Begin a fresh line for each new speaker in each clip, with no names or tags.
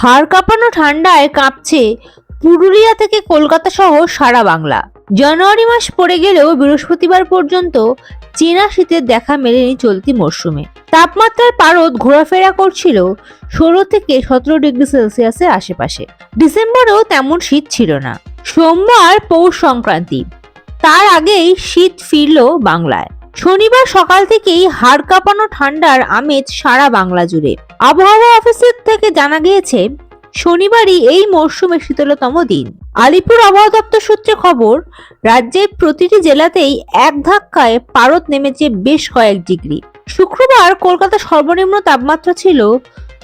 হাড় কাঁপানো ঠান্ডায় কাঁপছে পুরুলিয়া থেকে কলকাতা সহ সারা বাংলা। জানুয়ারি মাস পড়ে গেলেও বৃহস্পতিবার পর্যন্ত চীনা শীতের দেখা মেলেনি চলতি মরশুমে। তাপমাত্রার পারদ ঘোরাফেরা করছিল ষোলো থেকে সতেরো ডিগ্রি সেলসিয়াসের আশেপাশে। ডিসেম্বরেও তেমন শীত ছিল না। সোমবার পৌষ সংক্রান্তি। তার আগেই শীত ফিরল বাংলায়। শনিবার সকাল থেকেই হাড় কাঁপানো ঠান্ডার আমেজ সারা বাংলা জুড়ে। আবহাওয়া অফিসের থেকে জানা গিয়েছে, শনিবারই এই মরশুমে শীতলতম দিন। আলিপুর আবহাওয়া দপ্তর সূত্রে খবর, রাজ্যের প্রতিটি জেলাতেই এক ধাক্কায় পারদ নেমেছে বেশ কয়েক ডিগ্রি। শুক্রবার কলকাতা সর্বনিম্ন তাপমাত্রা ছিল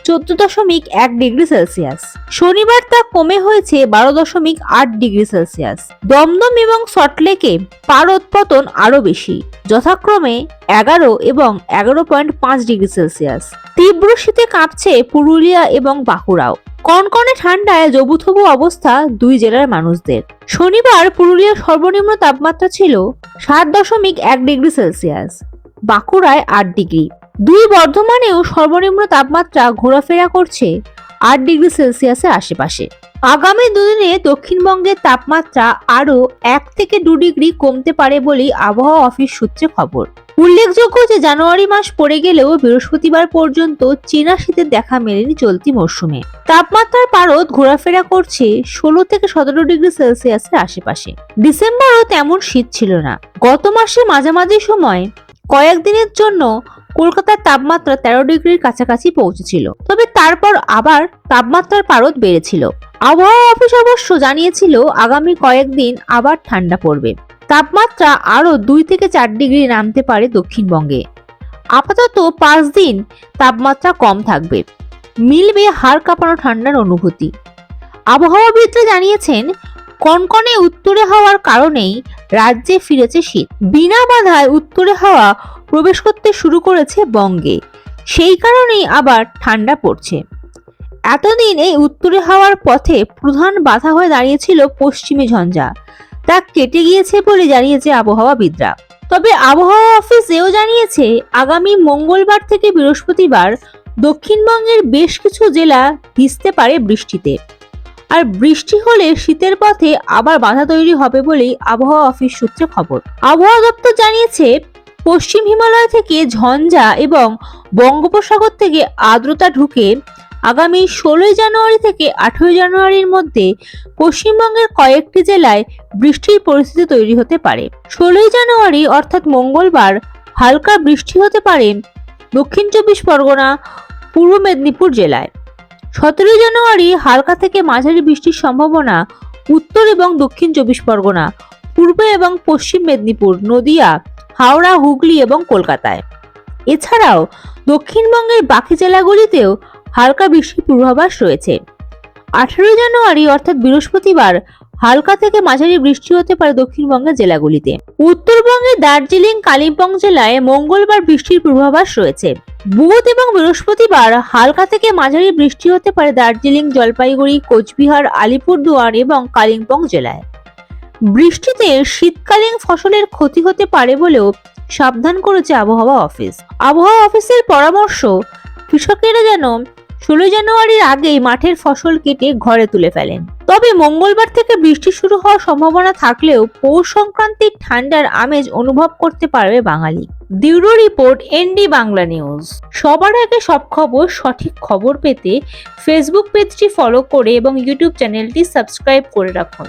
চোদ্দ দশমিক এক ডিগ্রি সেলসিয়াস। শনিবার তা কমে হয়েছে বারো দশমিক আট ডিগ্রি সেলসিয়াস। দমদম এবং সল্টলেকে পারদ পতন আরও বেশি, যথাক্রমে এগারো এবং এগারো পয়েন্ট পাঁচ ডিগ্রি সেলসিয়াস। তীব্র শীতে কাঁপছে পুরুলিয়া এবং বাঁকুড়াও। কনকনে ঠান্ডায় জবুথবু অবস্থা দুই জেলার মানুষদের। শনিবার পুরুলিয়ার সর্বনিম্ন তাপমাত্রা ছিল সাত দশমিক এক ডিগ্রি সেলসিয়াস, বাঁকুড়ায় আট ডিগ্রি। দুই বর্ধমানেও সর্বনিম্ন তাপমাত্রা ঘোরাফেরা করছে আট ডিগ্রি সেলসিয়াসের আশেপাশে। আগামী দুদিনে দক্ষিণবঙ্গের তাপমাত্রা আরও এক থেকে দু ডিগ্রি কমতে পারে বলেই আবহাওয়া অফিস সূত্রে খবর। উল্লেখযোগ্য যে জানুয়ারি মাস পড়ে গেলেও বৃহস্পতিবার পর্যন্ত চীনা শীতের দেখা মেলেনি চলতি মরশুমে। তাপমাত্রার পারদ ঘোরাফেরা করছে ষোলো থেকে সতেরো ডিগ্রি সেলসিয়াসের আশেপাশে। ডিসেম্বরও তেমন শীত ছিল না। গত মাসে মাঝামাঝি সময় কয়েকদিনের জন্য কলকাতার তাপমাত্রা তেরো ডিগ্রির কাছাকাছি পৌঁছেছিল। তবে তারপর আবার তাপমাত্রার পারদ বেড়েছিল। আবহাওয়া অফিস অবশ্য জানিয়েছিল, আগামী কয়েকদিন আবার ঠান্ডা পড়বে। তাপমাত্রা আরও দুই থেকে চার ডিগ্রি নামতে পারে দক্ষিণবঙ্গে। আপাতত পাঁচ দিন তাপমাত্রা কম থাকবে। মিলবে হাড় কাঁপানো ঠান্ডার অনুভূতি। আবহাওয়াবিদরা জানিয়েছেন, কনকনে উত্তরে হওয়ার কারণেই রাজ্যে ফিরেছে শীত। বিনা বাধায় উত্তরে হাওয়া প্রবেশ করতে শুরু করেছে বঙ্গে। সেই কারণেই আবার ঠান্ডা পড়ছে। এতদিন এই উত্তরে হওয়ার পথে প্রধান বাধা হয়ে দাঁড়িয়েছিল পশ্চিমী ঝঞ্ঝা। তা কেটে গিয়েছে বলে জানিয়েছে আবহাওয়াবিদরা। তবে আবহাওয়া অফিস এও জানিয়েছে, আগামী মঙ্গলবার থেকে বৃহস্পতিবার দক্ষিণবঙ্গের বেশ কিছু জেলা ভিজতে পারে বৃষ্টিতে। আর বৃষ্টি হলে শীতের পথে আবার বাধা তৈরি হবে বলেই আবহাওয়া অফিস সূত্রে খবর। আবহাওয়া দপ্তর জানিয়েছে পশ্চিম হিমালয় থেকে ঝঞ্ঝা এবং বঙ্গোপসাগর থেকে আর্দ্রতা ঢুকে আগামী ষোলোই জানুয়ারি থেকে আঠেরোই জানুয়ারির মধ্যে পশ্চিমবঙ্গের কয়েকটি জেলায় বৃষ্টির পরিস্থিতি তৈরি হতে পারে। ষোলোই জানুয়ারি, অর্থাৎ মঙ্গলবার, হালকা বৃষ্টি হতে পারে দক্ষিণ চব্বিশ পরগনা, পূর্ব মেদিনীপুর জেলায়। সতেরোই জানুয়ারি, হালকা থেকে মাঝারি বৃষ্টির সম্ভাবনা উত্তর এবং দক্ষিণ চব্বিশ পরগনা, পূর্ব এবং পশ্চিম মেদিনীপুর, নদিয়া হাওড়া, হুগলি এবং কলকাতায়। এছাড়াও দক্ষিণবঙ্গের বাকি জেলাগুলিতেও হালকা বৃষ্টির পূর্বাভাস রয়েছে। আঠেরোই জানুয়ারি, অর্থাৎ বৃহস্পতিবার, হালকা থেকে মাঝারি বৃষ্টি হতে পারে দক্ষিণবঙ্গের জেলাগুলিতে। উত্তরবঙ্গের দার্জিলিং, কালিম্পং জেলায় মঙ্গলবার বৃষ্টির পূর্বাভাস রয়েছে। বুধ এবং বৃহস্পতিবার হালকা থেকে মাঝারি বৃষ্টি হতে পারে দার্জিলিং, জলপাইগুড়ি, কোচবিহার, আলিপুরদুয়ার এবং কালিম্পং জেলায়। বৃষ্টিতে শীতকালীন ফসলের ক্ষতি হতে পারে বলেও সাবধান করেছে আবহাওয়া অফিস। আবহাওয়া অফিসের পরামর্শ, কৃষকেরা যেন ষোলো জানুয়ারির আগেই মাঠের ফসল কেটে ঘরে তুলে ফেলেন। তবে মঙ্গলবার থেকে বৃষ্টি শুরু হওয়ার সম্ভাবনা থাকলেও পৌষ সংক্রান্তির ঠান্ডার আমেজ অনুভব করতে পারবে Bangali. দিউরো report, ND Bangla news. সবার আগে সব খবর, সঠিক খবর পেতে ফেসবুক পেজটি ফলো করে এবং ইউটিউব চ্যানেলটি সাবস্ক্রাইব করে রাখুন।